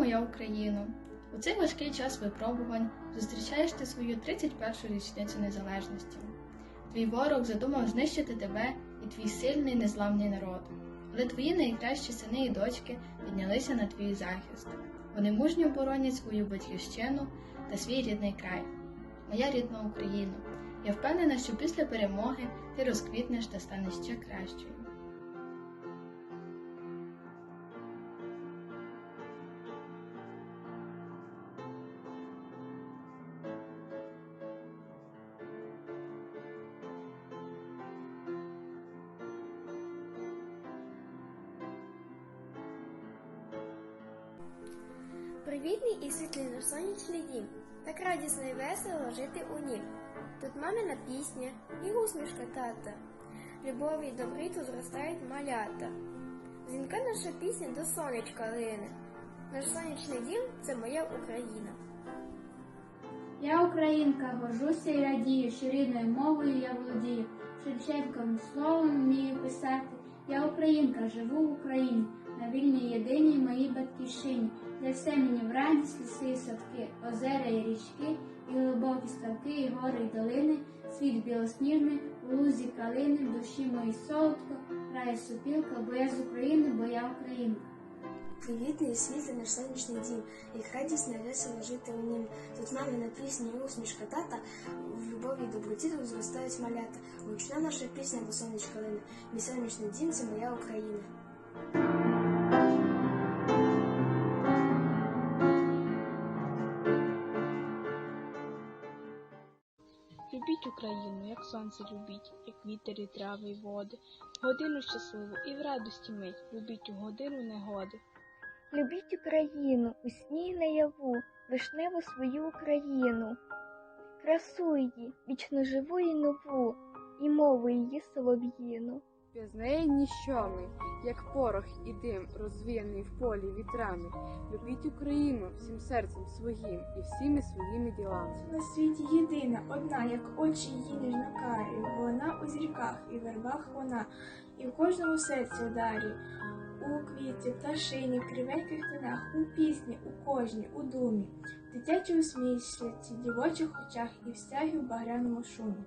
моя Україно, у цей важкий час випробувань зустрічаєш ти свою 31-шу річницю незалежності. Твій ворог задумав знищити тебе і твій сильний незламний народ. Але твої найкращі сини і дочки піднялися на твій захист. Вони мужньо боронять свою батьківщину та свій рідний край. Моя рідна Україна. Я впевнена, що після перемоги ти розквітнеш та станеш ще кращою. Привітний і світлий наш сонячний дім. Так радісно і весело жити у нім. Тут мамина пісня і усмішка тата. Любові й добрі тут зростають малята. Дзвінка наша пісня до сонечка лине. Наш сонячний дім це моя Україна. Я українка, горжуся і радію, що рідною мовою я володію, Шевченковим словом вмію писати. Я українка, живу в Україні, на вільній єдиній моїй батьківщині, де все мені в радість, ліси і садки, озера і річки, і глибокі ставки, і гори, і долини, світ білосніжний, у лузі калини, в душі моїй солодко, грає супілка, бо я з України, бо я українка. Привітний і світлий наш сонячний дім, як радісно і весело жити у нім. Тут мамина пісня і усмішка тата, в любові і доброті тут зростають малята. Гучна наша пісня до сонечка лине. Мій сонячний дім це моя Україна. Любіть Україну, як сонце любіть, як вітер і трави й води, годину щасливу і в радості мить, любіть у годину негоди. Любіть Україну, у сні й наяву, вишневу свою Україну, красу її, вічно живу і нову, і мову її солов'їну. Без неї ніщо ми, як порох і дим, розвіяний в полі вітрами. Любіть Україну всім серцем своїм і всіми своїми ділами. На світі єдина, одна, як очі її ніжно карі, вона у зірках і вербах вона, і в кожному серці ударі, у квіті, пташині, кривеньких тонах, у пісні, у кожній, у думі, дитячій усмішці, дівочих очах і в стягі в багряному шумі.